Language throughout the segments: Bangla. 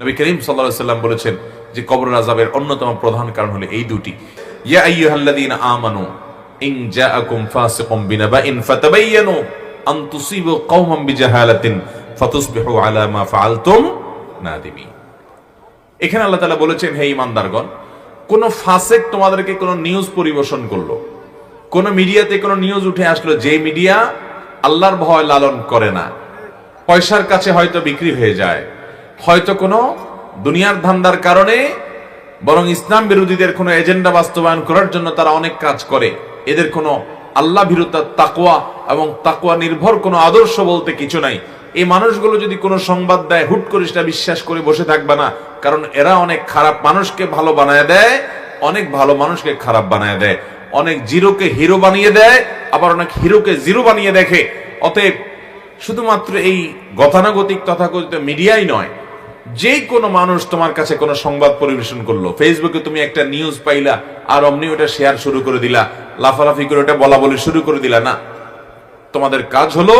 নবী করিম সাল্লাল্লাহু সাল্লাম বলেছেন যে কবর আজাবের অন্যতম প্রধান কারণ হলো এই দুটি। ইয়া আইয়ুহাল্লাযীনা আমানু, ইন জাআকুম ফাসিকুম বিনাবাইন ফাতাবায়ানু আন তুসিবু কওমান বিজাহালাতিন ফাতুসবিহু আলা মা ফাআলতুম নাদিমিন। এখানে আল্লাহ তাআলা বলেছেন, হে ঈমানদারগণ, কোন ফাসিক তোমাদেরকে কোন নিউজ পরিবেশন করল। কোন মিডিয়াতে কোন নিউজ উঠে আসলো যে মিডিয়া আল্লাহর ভয় লালন করে না। পয়সার কাছে হয়তো বিক্রি হয়ে যায়। হয়তো কোনো দুনিয়ার ধান্দার কারণে বরং ইসলাম বিরোধীদের কোনো এজেন্ডা বাস্তবায়ন করার জন্য তারা অনেক কাজ করে। এদের কোনো আল্লাহ বিরুদ্ধ তাকওয়া এবং তাকওয়া নির্ভর কোনো আদর্শ বলতে কিছু নাই। এই মানুষগুলো যদি কোনো সংবাদ দেয়, হুট করে সেটা বিশ্বাস করে বসে থাকবে না। কারণ এরা অনেক খারাপ মানুষকে ভালো বানায় দেয়, অনেক ভালো মানুষকে খারাপ বানায় দেয়। অনেক জিরোকে হিরো বানিয়ে দেয়, আবার অনেক হিরোকে জিরো বানিয়ে দেখে। অতএব শুধুমাত্র এই গতানুগতিক তথাকথিত মিডিয়াই নয় যে কোনো মানুষ তোমার কাছে কোনো সংবাদ পরিবেশন করল ফেসবুকে তুমি একটা নিউজ পাইলা, আর অমনি ওটা শেয়ার শুরু করে দিলা, লাফালাফি করে ওটা বলা বলি শুরু করে দিলা, না। তোমাদের কাজ হলো,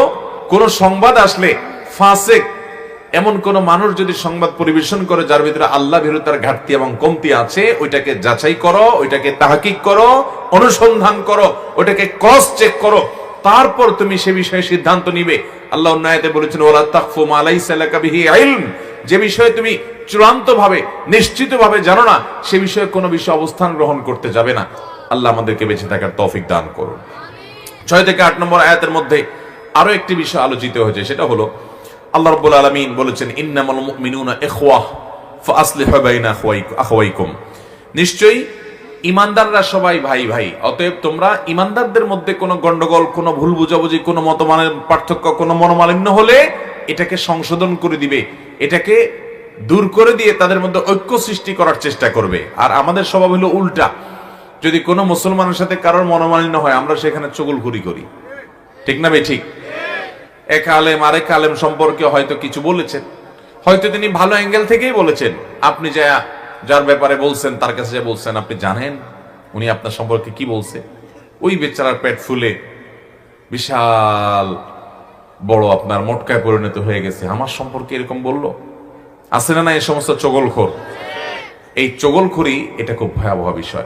কোন সংবাদ আসলে ফাসেক এমন কোন মানুষ যদি সংবাদ পরিবেশন করে, যার ভিতরে আল্লাহ বিরুদ্ধার ঘাটতি এবং কমতি আছে, ওইটাকে যাচাই করো, ওইটাকে তাহাকিক করো, অনুসন্ধান করো ওটাকে ক্রস চেক করো, তারপর তুমি সে বিষয়ে সিদ্ধান্ত নিবে। আল্লাহ উন্নয়তে বলেছেন ওলা তাকফু মা লাইসা লাকা বিহি ইলম। যে বিষয়ে তুমি চূড়ান্ত ভাবে নিশ্চিত ভাবে জানো না, সে বিষয়ে কোনো বিষয়ে অবস্থান গ্রহণ করতে যাবে না। আল্লাহ আমাদেরকে বেঁচে থাকার তৌফিক দান করুন। ছয় থেকে আট নম্বর আয়াতের মধ্যে আরও একটি বিষয় আলোচিত হয়েছে, সেটা হলো, আল্লাহ রাব্বুল আলামিন বলেছেন, ইন্নামাল ফাসলিহু বাইনা আখওয়াইকুম। নিশ্চয়ই ইমানদাররা সবাই ভাই ভাই, অতএব তোমরা ইমানদারদের মধ্যে কোনো গন্ডগোল, কোনো ভুল বুঝাবুঝি, কোনো মতমানের পার্থক্য, কোনো মনোমালিন্য হলে এটাকে সংশোধন করে দিবে। এটাকে দূর করে দিয়ে তাদের মধ্যে ঐক্য সৃষ্টি করার চেষ্টা করবে। আর আমাদের স্বভাব হলো উল্টা। যদি কোনো মুসলমানের সাথে কারোর মনোমালিন্য হয়, আমরা সেখানে চগুলখুরি করি। ঠিক না ঠিক? এক আলেম আরেক আলেম সম্পর্কে হয়তো কিছু বলেছেন। হয়তো তিনি ভালো অ্যাঙ্গেল থেকেই বলেছেন, আপনি যা, যার ব্যাপারে বলছেন, তার কাছে যা বলছেন, আপনি জানেন? উনি আপনার সম্পর্কে কি বলছে? ওই বেচারার পেট ফুলে বিশাল বড় আপনার মোটকায় পরিণত হয়ে গেছে। আমার সম্পর্কে এরকম বলল? আছে না না এই সমস্ত চগলখোর? এই চগলখুরি, এটা খুব ভয়াবহ বিষয়।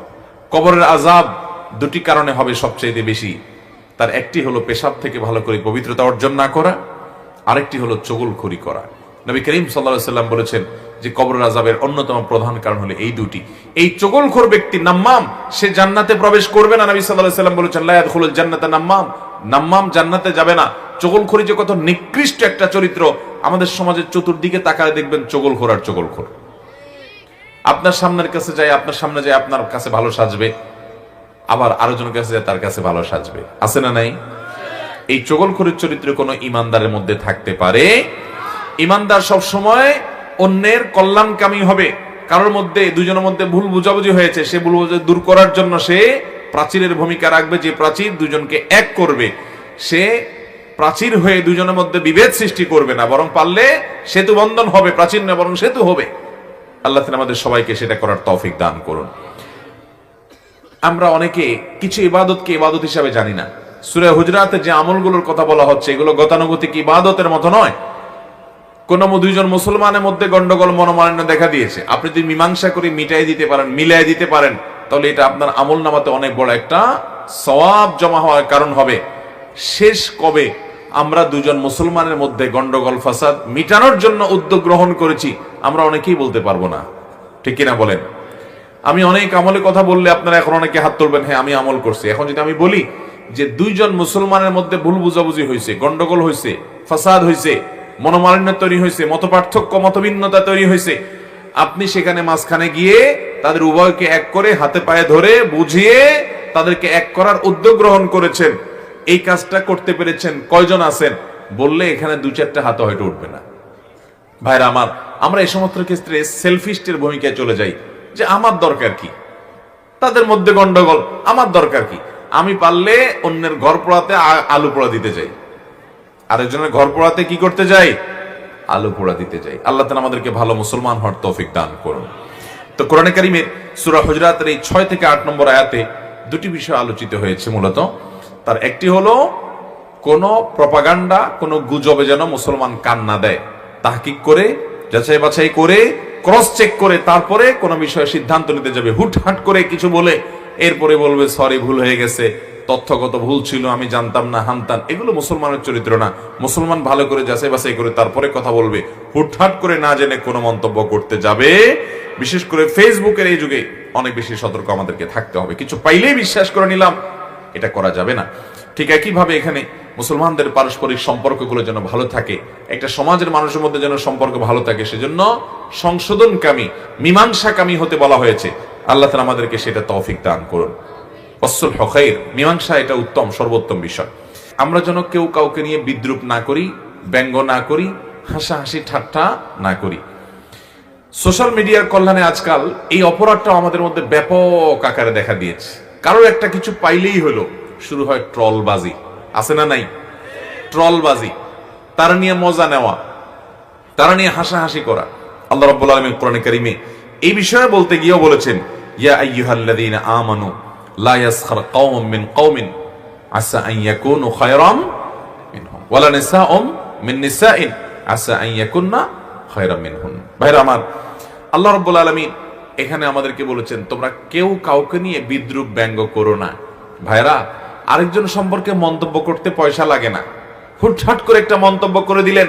কবরের আজাব দুটি কারণে হবে সবচেয়ে বেশি। তার একটি হলো পেশাব থেকে ভালো করে পবিত্রতা অর্জন না করা, আরেকটি হলো চগলখুরি করা। নবী করিম সাল্লা সাল্লাম বলেছেন যে কবরের আজাবের অন্যতম প্রধান কারণ হলো এই দুটি। এই চগলখোর ব্যক্তি নাম্মাম, সে জান্নাতে প্রবেশ করবে না। নবী সাল্লাহ সাল্লাম বলেছেন লায়াত খুলুল জান্নাতে নাম্মাম। নাম্মাম জান্নাতে যাবে না। চগলখড়ি যে কত নিকৃষ্ট একটা চরিত্র, আমাদের সমাজের চতুর্দিকে তাকালে দেখবেন চগলখোর আর চগলখোর। আপনার সামনের কাছে যায়, আপনার সামনে যায়, আপনার কাছে ভালো সাজবে, আবার আরও জনের কাছে যায়, তার কাছে ভালো সাজবে। আছে না নাই? এই চগলখড়ির চরিত্র কোনো ইমানদারের মধ্যে থাকতে পারে। ইমানদার সব সময় অন্যের কল্যাণকামী হবে। কারোর মধ্যে, দুজনের মধ্যে ভুল বুঝাবুঝি হয়েছে, সে ভুল বুঝাবুঝি দূর করার জন্য সে প্রাচীরের ভূমিকা রাখবে। যে প্রাচীর দুজনকে এক করবে, সে প্রাচীর হয়ে দুজনের মধ্যে বিভেদ সৃষ্টি করবে না, বরং পারলে সেতু বন্ধন হবে, প্রাচীর না, বরং সেতু হবে। আল্লাহ তাআলা আমাদের সবাইকে সেটা করার তৌফিক দান করুন। আমরা অনেকে কিছু ইবাদতকে ইবাদত হিসাবে জানি না। সুরে হুজরাতে যে আমলগুলোর কথা বলা হচ্ছে, এগুলো গতানুগতিক ইবাদতের মতো নয়। কোন দুইজন মুসলমানের মধ্যে গন্ডগোল, মনোমালিন্য দেখা দিয়েছে। আপনি যদি মীমাংসা করে মিটাই দিতে পারেন, মিলাই দিতে পারেন, তাহলে এটা আপনার আমল নামাতে অনেক বড় একটা সওয়াব জমা হওয়ার কারণ হবে। শেষ কবে আমরা দুজন মুসলমানের মধ্যে গন্ডগোল, ফাসাদ মিটানোর জন্য উদ্যোগ গ্রহণ করেছি, আমরা অনেকেই বলতে পারব না। ঠিক কিনা বলেন? আমি অনেক আমলে কথা বললে আপনারা এখন অনেকে হাত তুলবেন হ্যাঁ আমি আমল করছি। এখন যদি আমি বলি যে দুইজন মুসলমানের মধ্যে ভুল বুঝাবুঝি হয়েছে, গন্ডগোল হয়েছে, ফাসাদ হয়েছে, মনোমালিন্য তৈরি হয়েছে মত পার্থক্য মতভিন্নতা তৈরি হয়েছে, আপনি সেখানে মাঝখানে গিয়ে তাদের উভয়কে এক করে হাতে পায়ে ধরে বুঝিয়ে তাদেরকে এক করার উদ্যোগ গ্রহণ করেছেন। এই কাজটা করতে পেরেছেন কয়জন আছেন? বললে এখানে দু চারটা হাতে হয়তো উঠবে না। ভাইরা আমার, আমরা এই সমস্ত ক্ষেত্রে সেলফিস্টের ভূমিকায় চলে যাই। যে আমার দরকার কি? তাদের মধ্যে গন্ডগোল, আমার দরকার কি? আমি পারলে অন্যের ঘর পোড়াতে আলু পোড়া দিতে যাই। আরেকজনের ঘর পোড়াতে কি করতে যাই? আলু পোড়া দিতে যাই। আল্লাহ তাআলা আমাদেরকে ভালো মুসলমান হওয়ার তৌফিক দান করুন। তো কোরআনে কারিমের সূরা হুজরাতের এই ছয় থেকে আট নম্বর আয়াতে দুটি বিষয় আলোচিত হয়েছে মূলত। তার একটি হলো, কোন প্রপাগান্ডা, কোন গুজবে যেন মুসলমান কান না দেয়। তাহকিক করে, যাচাই বাছাই করে ক্রস চেক করে, তারপরে কোনো বিষয়ে সিদ্ধান্ত নিতে যাবে। হুটহাট করে কিছু বলে, এরপরে বলবে সরি ভুল হয়ে গেছে। তথ্যগত ভুল ছিল, আমি জানতাম না হানতাম এগুলো মুসলমানের চরিত্র না। মুসলমান ভালো করে যাচাই বাছাই করে, তারপরে কথা বলবে। হুটহাট করে না জেনে কোনো মন্তব্য করতে যাবে। বিশেষ করে ফেসবুকের এই যুগে অনেক বেশি সতর্ক আমাদেরকে থাকতে হবে। কিছু পাইলেই বিশ্বাস করে নিলাম। এটা করা যাবে না। ঠিক একইভাবে এখানে মুসলমানদের পারস্পরিক সম্পর্কগুলো যেন ভালো থাকে, একটা সমাজের মানুষের মধ্যে যেন সম্পর্ক ভালো থাকে, সেজন্য সংশোধনকামী, মীমাংসাকামী হতে বলা হয়েছে। আল্লাহ তালা আমাদেরকে সেটা তৌফিক দান করুন। অসুল হকাইর মীমাংসা এটা উত্তম, সর্বোত্তম বিষয়। আমরা যেন কেউ কাউকে নিয়ে বিদ্রুপ না করি, ব্যঙ্গ না করি, হাসাহাসি ঠাট্টা না করি। সোশ্যাল মিডিয়ার কল্যাণে আজকাল এই অপরাধটা আমাদের মধ্যে ব্যাপক আকারে দেখা দিয়েছে। কারোর একটা কিছু পাইলেই হলো, শুরু হয় ট্রলবাজি। আছে না নাই? ট্রলবাজি। তারা নিয়ে মজা নেওয়া। তারা নিয়ে হাসাহাসি করা। আল্লাহ রাব্বুল আলামিন কোরআনে কারিমে এই বিষয়ে বলতে গিয়েও বলেছেন, ইয়া মিন আল্লাহ রাব্বুল আলামিন এখানে আমাদেরকে বলেছেন, তোমরা কেউ কাউকে নিয়ে বিদ্রুপ ব্যঙ্গ করো না। ভাইরা আরেকজন সম্পর্কে মন্তব্য করতে পয়সা লাগে না। হুটহাট করে একটা মন্তব্য করে দিলেন।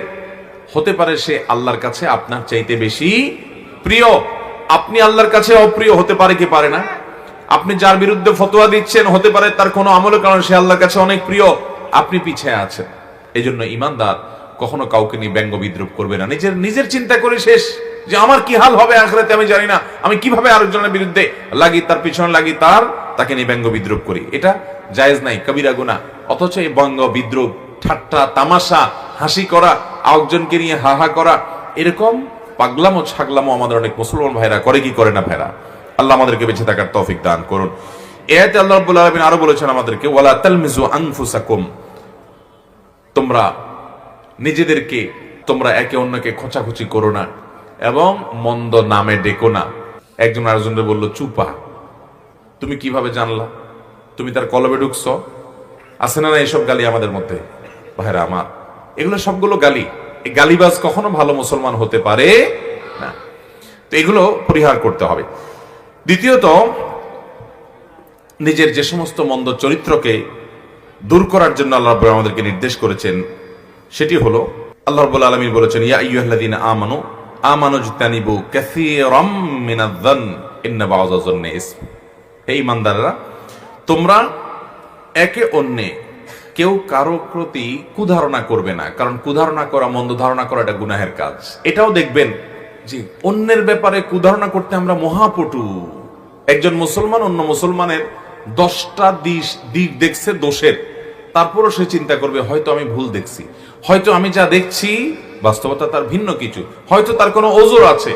হতে পারে সে আল্লাহর কাছে আপনার চাইতে বেশি প্রিয়। আপনি আল্লাহর কাছে অপ্রিয় হতে পারে কি পারে না? আপনি যার বিরুদ্ধে ফতোয়া দিচ্ছেন, হতে পারে তার কোনো আমলের কারণে সে আল্লাহর কাছে অনেক প্রিয়। আপনি পিছিয়ে আছেন। এই জন্য ইমানদার কখনো কাউকে নিয়ে ব্যঙ্গ বিদ্রুপ করবে না। নিজের নিজের চিন্তা করে শেষ। যে আমার কি হাল হবে আখরাতে আমি জানি না। আমি কীভাবে আরেকজনের বিরুদ্ধে লাগি, তার পিছনে লাগি, তার, তাকে নিয়ে ব্যঙ্গ বিদ্রুপ করি। এটা জায়েজ নাই, কবিরা গুনা অথচ এই ব্যঙ্গ বিদ্রুপ ঠাট্টা, তামাশা, হাসি করা, আরেকজনকে নিয়ে হাহা করা, এরকম পাগলামো ছাগলামো আমাদের অনেক মুসলমান ভাইরা করে কি করে না ভাইরা? আল্লাহ আমাদেরকে বেঁচে থাকার তৌফিক দান করুন। এতে আল্লাহ রাব্বুল আলামিন আরও বলেছেন আমাদেরকে, ওয়ালা তালমিজু আনফুসাকুম। তোমরা নিজেদেরকে, তোমরা একে অন্যকে খোঁচাখুচি করো না। এবং মন্দ নামে ডেকো না। একজন আরেকজনকে বলল, চুপা, তুমি কীভাবে জানলা? তুমি তার কলবে ঢুকছ? আছে না না এসব গালি আমাদের মধ্যে? ভাইরা, আমার এগুলো সবগুলো গালি। এই গালিবাজ কখনো ভালো মুসলমান হতে পারে না। তো এগুলো পরিহার করতে হবে। দ্বিতীয়ত, নিজের যে সমস্ত মন্দ চরিত্রকে দূর করার জন্য আল্লাহ আমাদেরকে নির্দেশ করেছেন, সেটি হলো, আল্লাহ রাব্বুল আলামিন বলেছেন, ইয়া আইয়ুহাল্লাযীনা আমানু আমানু জিতানিবু কাসীরাম মিনায-যন ইন্না বা'যায-যন্নি ইসম। হে ঈমানদাররা তোমরা একে অন্যে কেউ কারও প্রতি কুধারণা করবে না কারণ কুধারণা করা মন্দ ধারণা করা এটা গুনাহের কাজ। এটাও দেখবেন যে অন্যের ব্যাপারে কুধারণা করতে আমরা মহাপটু। একজন মুসলমান অন্য মুসলমানের দশটা দিক দিক দেখছে দোষের। তারপরও সে চিন্তা করবে হয়তো আমি ভুল দেখছি। হয়তো আমি যা দেখছি বাস্তবতা তার ভিন্ন কিছু। হয়তো তার কোনো ওজোর আছে।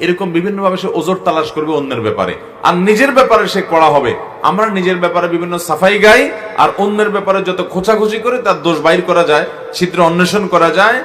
এরকম বিভিন্নভাবে সে ওজোর তালাশ করবে অন্যের ব্যাপারে। আর নিজের ব্যাপারে সে করা হবে। আমরা নিজের ব্যাপারে বিভিন্ন সাফাই গাই, আর অন্যের ব্যাপারে যত খোঁচাখুচি করে তার দোষ বাইর করা যায়, ছিদ্র অন্বেষণ করা যায়